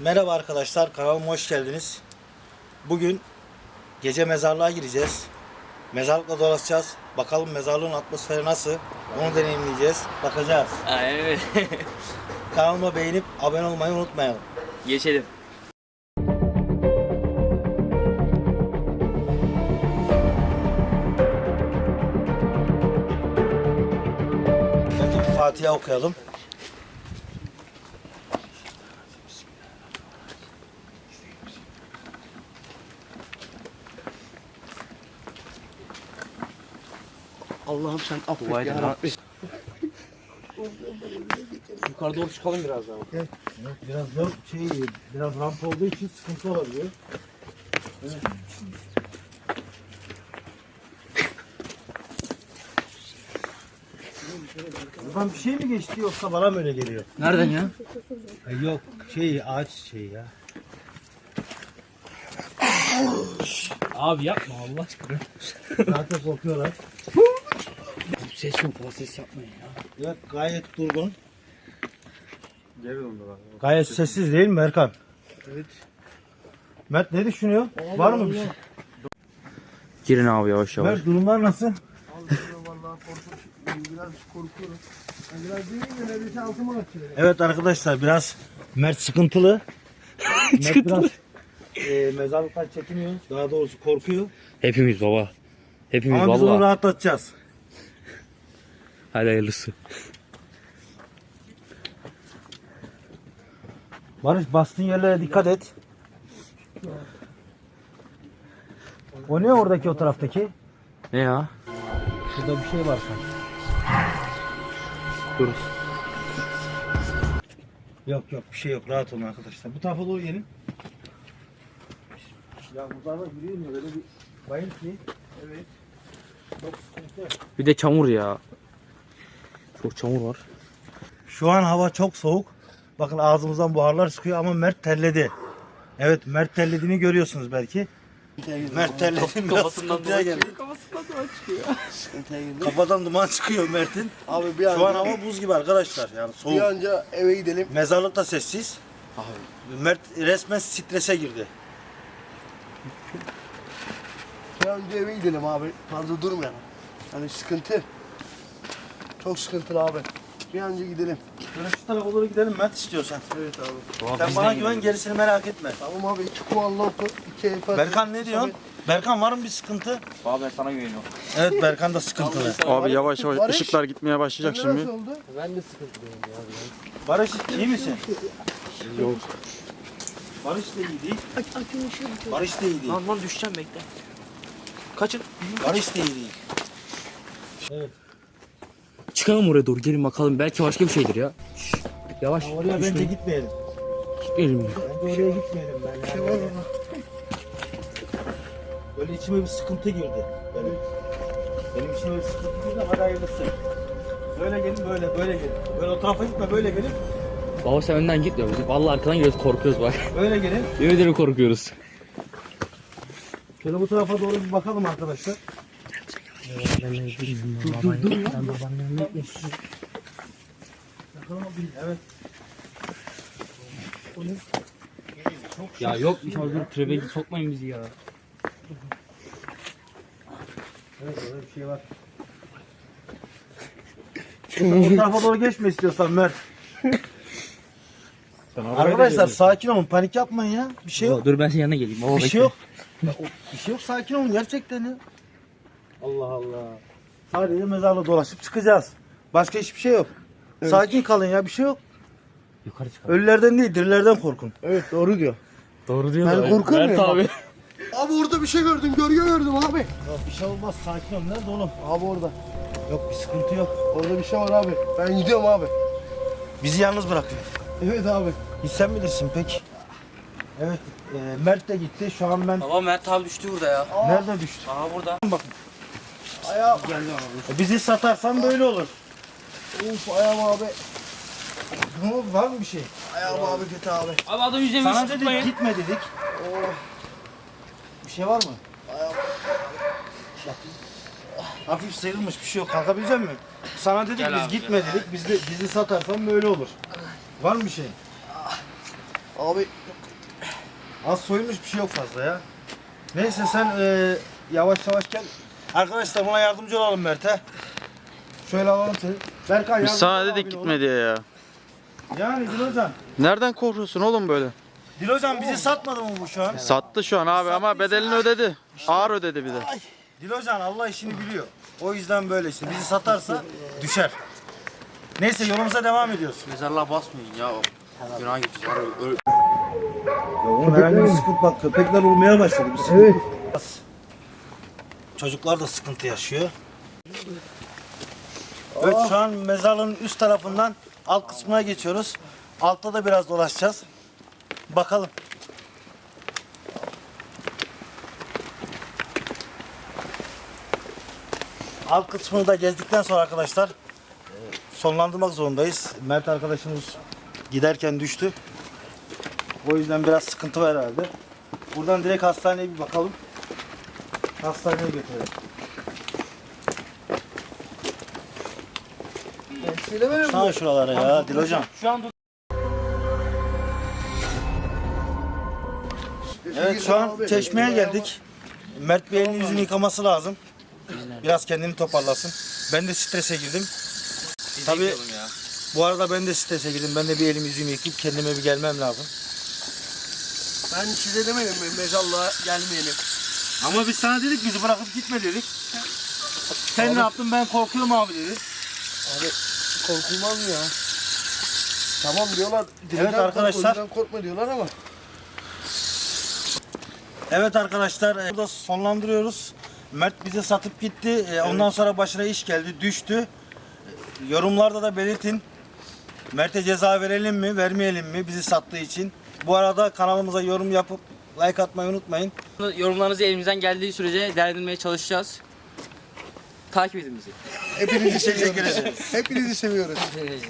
Merhaba arkadaşlar, kanalıma hoş geldiniz. Bugün gece mezarlığa gireceğiz. Mezarlıkla dolaşacağız. Bakalım mezarlığın atmosferi nasıl? Onu deneyimleyeceğiz. Bakacağız. Aynen öyle. Kanalıma beğenip abone olmayı unutmayalım. Geçelim. Fatiha okuyalım. Allah'ım sen affet Dua ya ha. Rabbi. Yukarı doğru çıkalım biraz daha. Biraz zor, şey, biraz ramp olduğu için sıkıntı olabiliyor. Evet. Buradan bir şey mi geçti yoksa bana mı öyle geliyor? Nereden ya? E, yok, şey ağaç şeyi ya. Abi yapma Allah aşkına. Zaten korkuyorlar. Ses yok fazla ses yapmayın ya. Evet, gayet durgun. Gayet sessiz değil mi Erkan? Evet. Mert ne düşünüyor? Var mı bir şey? Girin abi yavaş yavaş. Mert durumlar nasıl? Vallahi korkuyorum. Biraz korkuyorum. Ben biraz değil de neredeyse altıma açıyorum. Evet arkadaşlar biraz Mert sıkıntılı. Mert biraz e, mezarlıktan çekiniyor. Daha doğrusu korkuyor. Hepimiz baba. Hepimiz Ama biz onu valla. rahatlatacağız. Hadi hayırlısı. Barış bastığın yerlere dikkat et. O ne oradaki o taraftaki? Ne ya? Şurada bir şey var sanki. Dur. Yok yok bir şey yok rahat olun arkadaşlar. Bu tarafa doğru gelin. Ya buradan yürüyor mu böyle bir bayım ki. Evet. Çok sıkıntı. Bir de çamur ya. Çok çamur var. Şu an hava çok soğuk. Bakın ağzımızdan buharlar çıkıyor ama Mert terledi. Evet Mert terlediğini görüyorsunuz belki. Mert terledi. Biraz sıkıntıya geldi. Sıkıntıya girdim. Kafadan duman çıkıyor Mert'in. Abi bir Şu an hava buz gibi arkadaşlar. Yani bir soğuk. anca eve gidelim. Mezarlık da sessiz. Mert resmen strese girdi. Bir anca eve gidelim abi. Fazla durmayalım. Hani sıkıntı. Çok sıkıntılı abi. Bir anca gidelim. Böyle şu tarafa doğru gidelim Mert istiyorsan. Evet abi. Sen bana güven gerisini merak etme. Tamam abi iki kuvallı iki el fazla. Berkan ne diyorsun? Berkan var mı bir sıkıntı? Baba ben sana güveniyorum. Evet Berkan da sıkıntılı. Abi yavaş yavaş Barış. ışıklar gitmeye başlayacak Sende şimdi. nasıl oldu? Barış iyi misin? Yok. Barış da iyi değil. Barış da iyi değil. Lan lan düşeceğim bekle. Kaçın. Barış da iyi değil. Çıkalım oraya doğru gelin bakalım. Belki başka bir şeydir ya. Şşş, Yavaş. Oraya bence düşmeyin. gitmeyelim. Gitmeyelim ya. Bence oraya gitmeyelim ben. Şey Yani. var mı? Böyle içime bir sıkıntı girdi. Benim, benim içime bir sıkıntı girdi. Hadi hayırlısı. Böyle gelin böyle böyle gelin. Böyle o tarafa gitme böyle gelin. Baba sen önden git ya. Biz Vallahi arkadan geliyoruz korkuyoruz bak. Böyle gelin. Yemin ederim korkuyoruz. Şöyle bu tarafa doğru bir bakalım arkadaşlar. Evet. Ya yok bir şey dur trebe sokmayın bizi ya. Evet öyle bir şey var. o tarafa doğru geçme istiyorsan Mert. Arkadaşlar sakin olun panik yapmayın ya. Bir şey yok. Dur ben senin yanına geleyim. Baba Bir bekle. şey yok. Ya, o- Bir şey yok sakin olun gerçekten ya. Allah Allah. Sadece mezarla dolaşıp çıkacağız. Başka hiçbir şey yok. Sakin kalın ya bir şey yok. Yukarı çıkalım. Ölülerden değil dirilerden korkun. Evet doğru diyor. Doğru diyor. Ben korkuyor muyum? abi. Abi orada bir şey gördüm. Gölge gördüm abi. Yok bir şey olmaz sakin ol. Nerede oğlum? Abi orada. Yok bir sıkıntı yok. Orada bir şey var abi. Ben gidiyorum abi. Bizi yalnız bırakın. Evet abi. Hiç sen bilirsin peki. Evet e, Mert de gitti. Şu an ben Baba Mert abi düştü burada ya. nerede düştü? Aha burada. Ayağım. E, bizi satarsan böyle olur. Uf ayağım abi. Tamam var mı bir şey? Ayağım abi kötü abi. Abi adam yüzüne Sana dedik tutmayın. gitme dedik. Oh. Bir şey var mı? Ayağım. Hafif sıyrılmış bir şey yok. Kalkabilecek misin? Sana dedik Gel biz abi, gitme dedik. Biz de, bizi satarsan böyle olur. Var mı bir şey? Abi Az soyulmuş bir şey yok fazla ya. Neyse sen e, yavaş yavaş gel. Arkadaşlar buna yardımcı olalım Mert'e. Şöyle alalım seni. Berkay Biz yardımcı sana dedik gitme diye ya. Yani Dilocan. Nereden korkuyorsun oğlum böyle? Dilocan bizi satmadı mı bu şu an? Sattı şu an abi ama bedelini ödedi. Ağır ödedi bir de. Dilocan Allah işini biliyor. O yüzden böyle işte. Bizi satarsa düşer. Neyse yolumuza devam ediyoruz. Mezarlığa basmayın ya. Günah gideceğiz. Öyle- Oğlum herhangi bir sıkıntı bak köpekler olmaya başladı. Evet. Çocuklar da sıkıntı yaşıyor. Evet şu an mezarlığın üst tarafından alt kısmına geçiyoruz. Altta da biraz dolaşacağız. Bakalım. Alt kısmını da gezdikten sonra arkadaşlar e, sonlandırmak zorundayız. Mert arkadaşımız giderken düştü. O yüzden biraz sıkıntı var herhalde. Buradan direkt hastaneye bir bakalım. Hastaneye götürelim. Söylemedim Sana şuralara ya Dil hocam. Şu an Evet şu an çeşmeye geldik. Mert bir elini yüzünü yıkaması lazım. Biraz kendini toparlasın. Ben de strese girdim. Tabii bu arada ben de strese girdim. Ben de bir elimi yüzümü yıkayıp kendime bir gelmem lazım. Ben size demedim mi mezarlığa gelmeyelim. Ama biz sana dedik bizi bırakıp gitme dedik. Sen ne yaptın ben korkuyorum abi dedi. Abi korkulmaz mı ya? Tamam diyorlar. dilinden kork, arkadaşlar. ölüden korkma diyorlar ama. Evet arkadaşlar e, burada sonlandırıyoruz. Mert bizi satıp gitti. E, Ondan sonra başına iş geldi, düştü. E, Yorumlarda da belirtin. Mert'e ceza verelim mi, vermeyelim mi bizi sattığı için. Bu arada kanalımıza yorum yapıp like atmayı unutmayın. Yorumlarınızı elimizden geldiği sürece değerlendirmeye çalışacağız. Takip edin bizi. Hepinizi seviyoruz. Hepinizi seviyoruz.